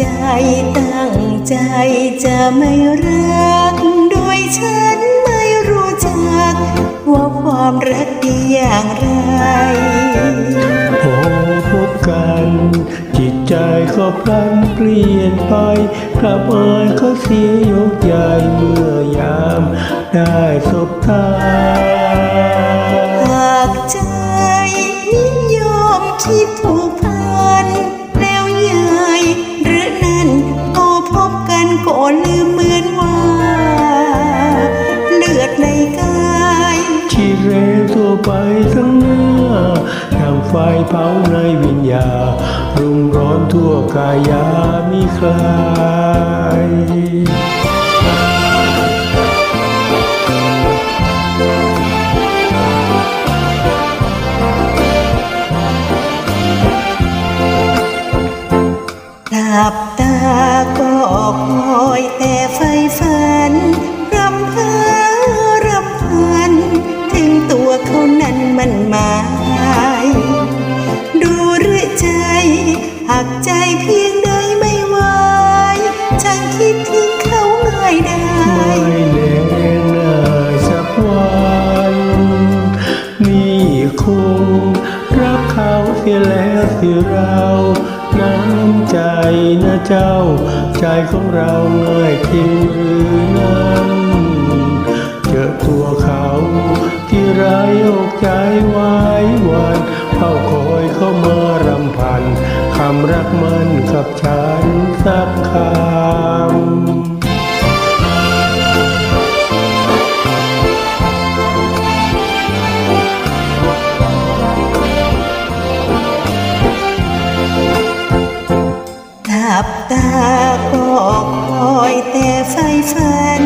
จตั้งใจจะไม่รักโดยฉันไม่รู้จัก ว่าความรักดีอย่างไรพอพบกัน จิตใจก็พลันเปลี่ยนไปกลับอายเขาเสียยกใหญ่เมื่อยามได้สบตาหากใจนิยมคิด ลืมเหมือนว่า เลือดในกายชีเรทั่วไปทั้งเนื้อทางไฟเผาในวิญญาณรุมร้อนทั่วกายามีคลายหลับตาก็ค ถึงเขาง่ได้ไม่แน่นาสักวันนี่คงรักเขาเสียแล้วสิเราน้ำใจนะเจ้า ใจของเราง่ายจริงหรือนั้นเจอตัวเขาที่ไรอกใจไว้วันเฝ้าคอยเขามารำพันคำรักมันกับฉันสักคำ หลับตาก็คอยแต่ไฟฝัน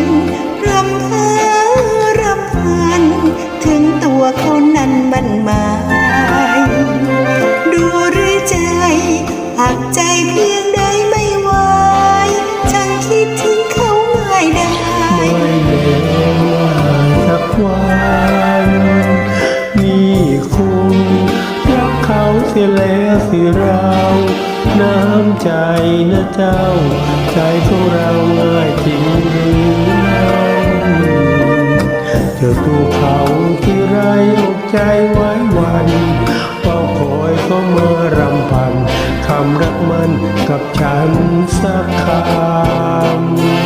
ได้ไม่แน่ว่าสักวันนี่คงรักเขาเสียแล้วสิเรา น้ำใจนะเจ้า ใจของเราง่ายจริงหรือเจอตัวเขาที่ไรอกใจไว้วันเฝ้าคอยเขามารำพันคำรักมันกับฉันสักคำ